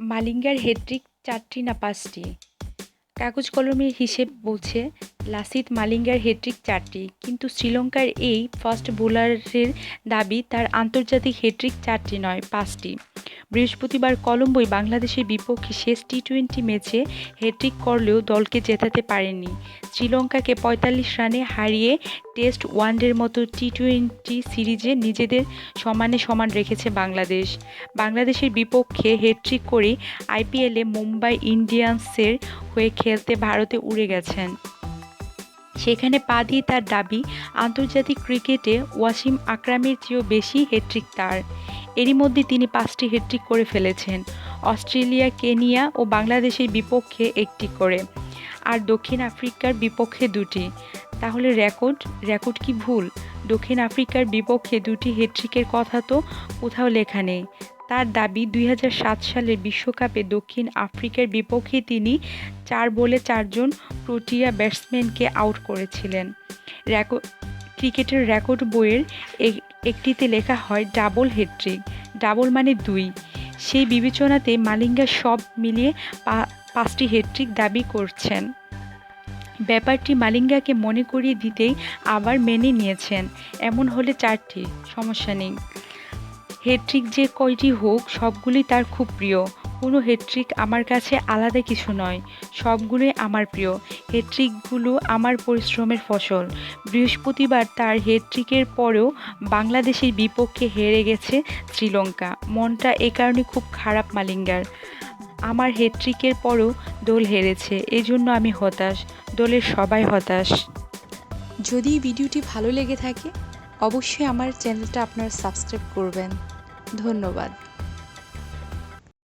মালিঙ্গার hat-trick চারটি না পাঁচটি? কাগজ কলমের হিসেব বলছে, লাসিত মালিঙ্গার হেট্রিক চারটি, কিন্তু শ্রীলঙ্কার এই ফার্স্ট বোলারের দাবি তার আন্তর্জাতিক হেট্রিক চারটি নয়, পাঁচটি। বৃহস্পতিবার কলম্বোয় বাংলাদেশের বিপক্ষে শেষ টি টোয়েন্টি ম্যাচে হ্যাট্রিক করলেও দলকে জেতাতে পারেনি শ্রীলঙ্কাকে পঁয়তাল্লিশ রানে হারিয়ে টেস্ট ওয়ানডের মতো টি টোয়েন্টি সিরিজে নিজেদের সমানে সমান রেখেছে বাংলাদেশ। বাংলাদেশের বিপক্ষে হ্যাট্রিক করে আইপিএলে মুম্বাই ইন্ডিয়ান্সের হয়ে খেলতে ভারতে উড়ে গেছেন। সেখানে পা দিয়ে তার দাবি, আন্তর্জাতিক ক্রিকেটে ওয়াসিম আকরামের চেয়েও বেশি হ্যাট্রিক তার। এরই মধ্যে তিনি পাঁচটি হ্যাট্রিক করে ফেলেছেন, অস্ট্রেলিয়া, কেনিয়া ও বাংলাদেশের বিপক্ষে একটি করে। আর দক্ষিণ আফ্রিকার বিপক্ষে দুটি। তাহলে রেকর্ড? রেকর্ড কি ভুল? দক্ষিণ আফ্রিকার বিপক্ষে দুটি হ্যাট্রিকের কথা তো কোথাও লেখা নেই। তার দাবি দুই সালের বিশ্বকাপে দক্ষিণ আফ্রিকার বিপক্ষে তিনি চার বলে চারজন প্রোটিয়া ব্যাটসম্যানকে আউট করেছিলেন। রেকর্ড ক্রিকেটের রেকর্ড বইয়ের একটিতে লেখা হয় ডাবল হেট্রিক, ডাবল মানে দুই। সেই বিবেচনাতে মালিঙ্গা সব মিলিয়ে পাঁচটি হেট্রিক দাবি করছেন। ব্যাপারটি মালিঙ্গাকে মনে করিয়ে দিতেই আবার মেনে নিয়েছেন। এমন হলে চারটি, সমস্যা নেই। হেট্রিক যে কয়টি হোক, সবগুলি তার খুব প্রিয়। কোনো হেট্রিক আমার কাছে আলাদা কিছু নয়, সবগুলোই আমার প্রিয়। হেট্রিকগুলো আমার পরিশ্রমের ফসল। বৃহস্পতিবার তার হেট্রিকের পরেও বাংলাদেশের বিপক্ষে হেরে গেছে শ্রীলঙ্কা। মনটা এ কারণে খুব খারাপ, মালিঙ্গার। আমার হেট্রিকের পরেও দোল হেরেছে, এজন্য আমি হতাশ। দোলের সবাই হতাশ। যদি ভিডিওটি ভালো লেগে থাকে, অবশ্যই আমার চ্যানেলটা আপনারা সাবস্ক্রাইব করবেন। ধন্যবাদ।